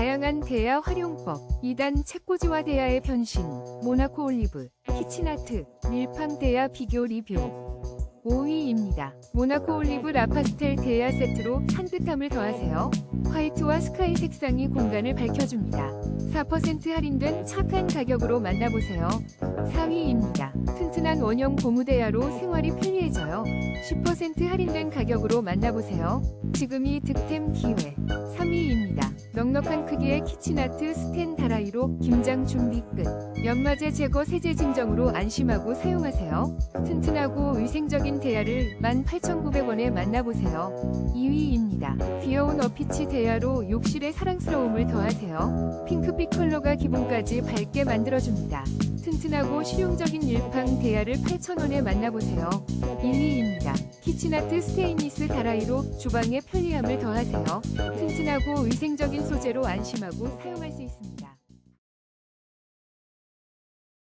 다양한 대야 활용법 2단 책꽂이와 대야의 변신 모나코 올리브 키친아트 밀팜 대야 비교 리뷰 5위입니다. 모나코 올리브 라파스텔 대야 세트로 산뜻함을 더하세요. 화이트와 스카이 색상이 공간을 밝혀줍니다. 4% 할인된 착한 가격으로 만나보세요. 4위입니다. 튼튼한 원형 고무 대야로 생활이 편리해져요. 10% 할인된 가격으로 만나보세요. 지금이 득템 기회. 3위입니다. 넉넉한 크기의 키친아트 스텐 다라이로 김장 준비 끝. 연마제 제거 세제 진정으로 안심하고 사용하세요. 튼튼하고 위생적인 대야를 18,900원에 만나보세요. 2위입니다. 귀여운 어피치 대야로 욕실의 사랑스러움을 더하세요. 핑크빛 컬러가 기분까지 밝게 만들어줍니다. 튼튼하고 실용적인 일팡 대야를 8,000원에 만나보세요. 1위입니다. 키친아트 스테인리스 다라이로 주방의 편리함을 더하세요. 튼튼하고 위생적인 소재로 안심하고 사용할 수 있습니다.